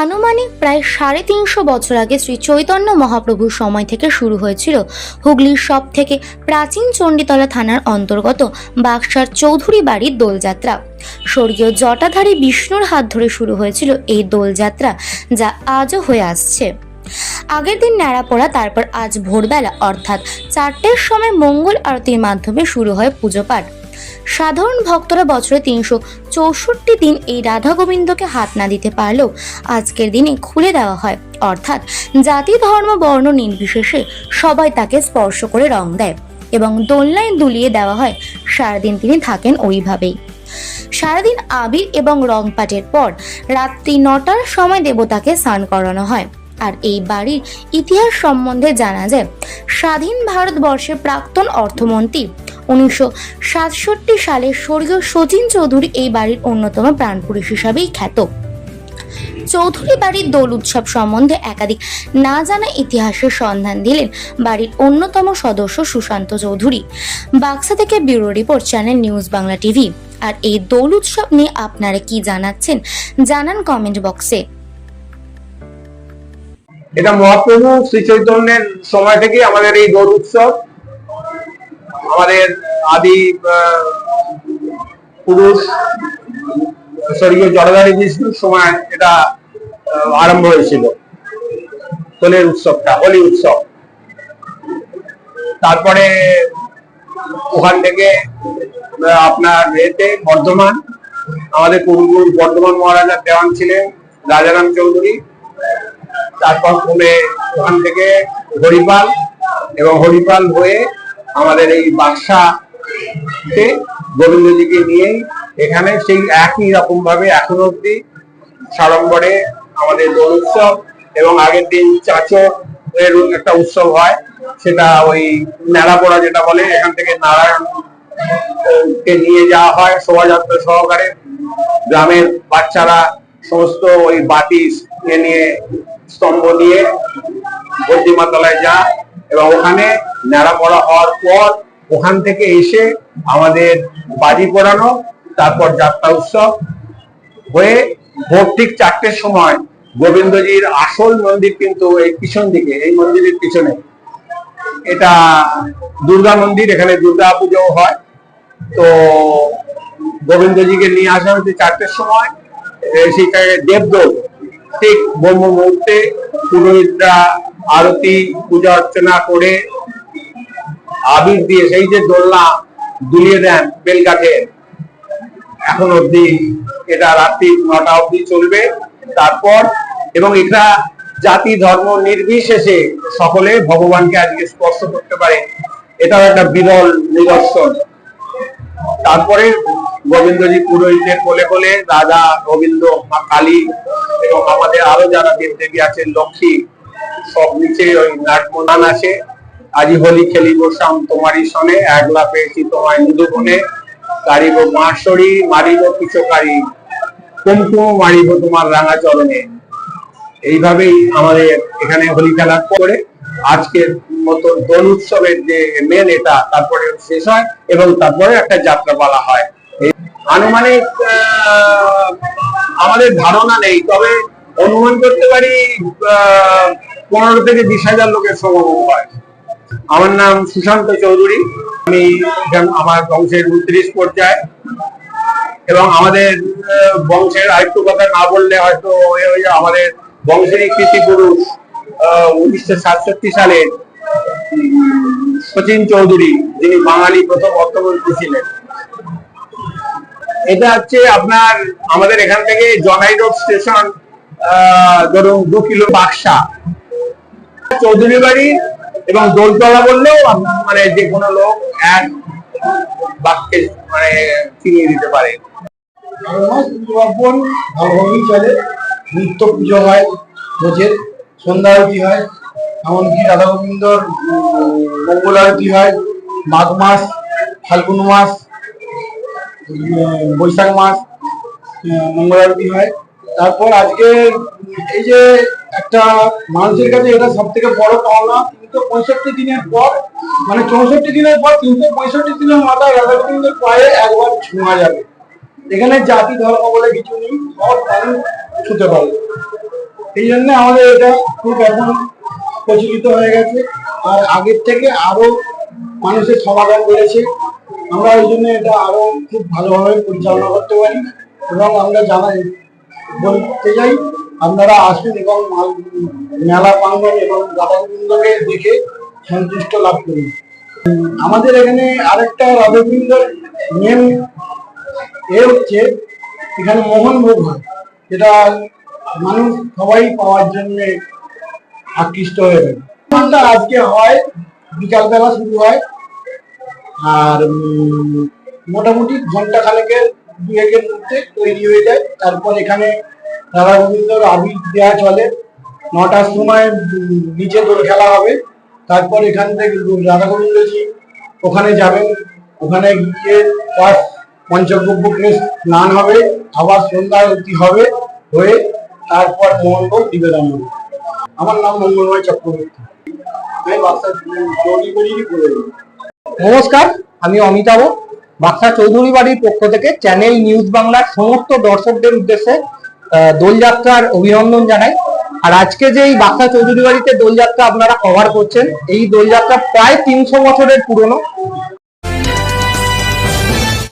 আনুমানিক প্রায় সাড়ে তিনশো বছর আগে শ্রী চৈতন্য মহাপ্রভুর সময় থেকে শুরু হয়েছিল হুগলির সব থেকে প্রাচীন চণ্ডীতলা থানার অন্তর্গত বাক্সার চৌধুরী বাড়ির দোলযাত্রা। স্বর্গীয় জটাধারী বিষ্ণুর হাত ধরে শুরু হয়েছিল এই দোলযাত্রা, যা আজও হয়ে আসছে। আগের দিন ন্যাড়া পড়া, তারপর আজ ভোরবেলা, অর্থাৎ চারটের সময় মঙ্গল আরতির মাধ্যমে শুরু হয় পুজো পাঠ। সাধারণ ভক্তরা বছরে তিনশো চৌষট্টি দিন এই রাধা গোবিন্দকে হাত না দিতে পারলেও আজকের দিনে খুলে দেওয়া হয়। অর্থাৎ জাতি, ধর্ম, বর্ণ নির্বিশেষে সবাই তাকে স্পর্শ করে রং দেয় এবং দোলনায় দুলিয়ে দেওয়া হয়। সারাদিন তিনি থাকেন ওইভাবেই। সারাদিন আবির এবং রং পাটের পর রাত্রি নটার সময় দেবতাকে স্নান করানো হয়। আর এই বাড়ির ইতিহাস সম্বন্ধে জানা যায়, স্বাধীন ভারতবর্ষের প্রাক্তন অর্থমন্ত্রী উনিশশো সাতষট্টি সালে স্বর্গীয় সচিন চৌধুরী এই বাড়ির অন্যতম প্রাণপুরুষ হিসাবেই খ্যাত। চৌধুরী বাড়ির দোল উৎসব সম্বন্ধে একাধিক না জানা ইতিহাসের সন্ধান দিলেন বাড়ির অন্যতম সদস্য সুশান্ত চৌধুরী। বাক্সা থেকে bureau report, channel news Bangla TV. আর এই দোল উৎসব নিয়ে আপনারা কি জানাচ্ছেন, জানান কমেন্ট বক্সে। এটা মহাপ্রভু শ্রী চৈতন্যের সময় থেকে আমাদের এই দোল উৎসব। আমাদের আদি পুরুষ স্বর্গীয় জলধারী বিষ্ণুর সময় এটা আরম্ভ হয়েছিল। দোলের উৎসবটা, হোলি উৎসব। তারপরে ওখান থেকে আপনার এতে বর্ধমান, আমাদের পূর্বপুরুষ বর্ধমান মহারাজার দেওয়ান ছিলেন, রাজারাম চৌধুরী। তারপর কমে ওখান থেকে হরিপাল, এবং হরিপাল হয়ে আমাদের এই বাক্সাতে গোবিন্দজিকে নিয়ে এখানে সেই একই রকম ভাবে এখন অব্দি সাড়ম্বরে আমাদের দোল উৎসব এবং আগের দিন চাচো এর একটা উৎসব হয়, সেটা ওই নেড়াপোড়া যেটা বলে, এখান থেকে নারায়ণ কে নিয়ে যাওয়া হয় শোভাযাত্রা সহকারে। গ্রামের বাচ্চারা সমস্ত ওই বাতি নিয়ে স্তম্ভ নিয়ে বদ্রিমাতলায় যা এবং ওখানে ন্যাড়া পড়া হওয়ার পর ওখান থেকে এসে আমাদের বাজি পোড়ানো, তারপর যাত্রা উৎসব হয়ে ভোর ঠিক চারটের সময় গোবিন্দজির আসল মন্দির কিন্তু এই পিছন দিকে, এই মন্দিরের পিছনে। এটা দুর্গা মন্দির, এখানে দুর্গা পুজো হয়। তো গোবিন্দজিকে নিয়ে আসা হয়েছে চারটের সময়। সেখানে দেবদোল। ঠিক ব্রহ্ম মুহূর্তে পুরোহিতরা আরতি, পূজা অর্চনা করে আবির দিয়ে সেই যে দোলনা দুলিয়ে দেন বেলগাঠে, এখন অবধি এটা রাত্রি নটা অবধি চলবে। তারপর এবং এটা জাতি ধর্ম নির্বিশেষে সকলে ভগবানকে আজকে স্পর্শ করতে পারে, এটাও একটা বিরল নিদর্শন। তারপরে গোবিন্দজি পুরোহিতের কোলে কোলে রাজা গোবিন্দ, মা কালী এবং আমাদের আরও যারা দেবদেবী আছেন, লক্ষ্মী সব নিচে ওই নাটমদান আছে। আজি হোলি খেলিব শাম তোমারই সনে একলা পেয়েছি তোমায় নিদুবনে কারিব মাসরি মারিব পিছকারি কুমকুম মারিব তোমার রাঙা চরণে। এইভাবেই আমাদের এখানে হোলি খেলা করে। আজকের মতো দোল উৎসবের যে মেন এটা তারপরে শেষ হয় এবং তারপরে একটা যাত্রা পালা হয় আনুমানিক আমাদের ধারণা নেই তবে অনুমান করতে পারি আহ, পনেরো থেকে বিশ হাজার লোকের সমাগম হয়। আমার নাম সুশান্ত চৌধুরী। আমি আমার বংশের উনত্রিশ পর্যায়ে। এবং আমাদের বংশের আরেকটু কথা না বললে হয়তো হয়ে আমাদের বংশেরই কৃতি পুরুষ উনিশশো সাতষট্টি সালে শচীন চৌধুরী, যিনি বাঙালি প্রথম অর্থমন্ত্রী ছিলেন। এটা হচ্ছে আপনার, আমাদের এখান থেকে জনাই রোড স্টেশন ধরুন দু কিলো বাক্সা। চৌধুরী বাড়ি এবং দোলতলা বললেও মানে যে কোনো লোক এক বাক্যে মানে চিনিয়ে দিতে পারে। ভালোভাবেই চলে, নিত্য পুজো হয় রোজের সন্ধ্যা আরতি হয়, এমনকি রাধা গোবিন্দর মঙ্গল আরতি হয়, মাঘ মাস, ফাল্গুন মাস বৈশাখ মাস মঙ্গল আরতি হয়। তারপর আজকে এই যে একটা মানুষের কাছে এটা সব থেকে বড় পাওনা তিনশো পঁয়ষট্টি দিনের পর মানে চৌষট্টি দিনের পর তিনশো পঁয়ষট্টি দিনের মাথায় রাধা গোবিন্দের পায়ে একবার ছোঁয়া যাবে। এখানে জাতি ধর্ম বলে কিছু নেই, সব মানুষ ছুতে পারে। এই জন্য আমাদের এটা খুব এখন প্রচলিত হয়ে গেছে, আর আগের থেকে আরও মানুষের সমাগম বেড়েছে। আমরা ওই জন্য এটা আরও খুব ভালোভাবে পরিচালনা করতে পারি এবং আমরা জানাই, বলতে চাই আপনারা আসুন এবং মাল- প্রাঙ্গণ এবং রাধাগোবিন্দকে দেখে সন্তুষ্ট লাভ করুন। আমাদের এখানে আরেকটা রাধাগোবিন্দর মেন এ হচ্ছে, এখানে মোহন ভোগ হয়। যেটা মানুষ সবাই পাওয়ার জন্য আকৃষ্ট হয়ে মোহনটা আজকে হয়, বিকালবেলা শুরু হয়। আর মোটামুটি ঘণ্টা খানেকের দুয়েকের মধ্যে তৈরি হয়ে যায়। তারপর এখানে রাধা গোবিন্দর আবির দেওয়া চলে। নটার সময় নিচে দোল খেলা হবে। তারপর এখান থেকে রাধা গোবিন্দজি ওখানে যাবেন। ওখানে গিয়ে পাঁচ স্নান হবে, আবার সন্ধ্যা আরতি হবে হয়ে তারপর মোহনভোগ নিবেদন হবে। আমার নাম মঙ্গলময় চক্রবর্তী। নমস্কার, আমি অমিতাভ। বাক্সা চৌধুরী বাড়ির পক্ষ থেকে চ্যানেল নিউজ বাংলার সমস্ত দর্শকদের উদ্দেশ্যে দোলযাত্রার অভিনন্দন জানাই। আর আজকে যে এই বাক্সা চৌধুরী বাড়িতে দোলযাত্রা আপনারা কভার করছেন, এই দোলযাত্রা প্রায় তিনশো বছরের পুরনো।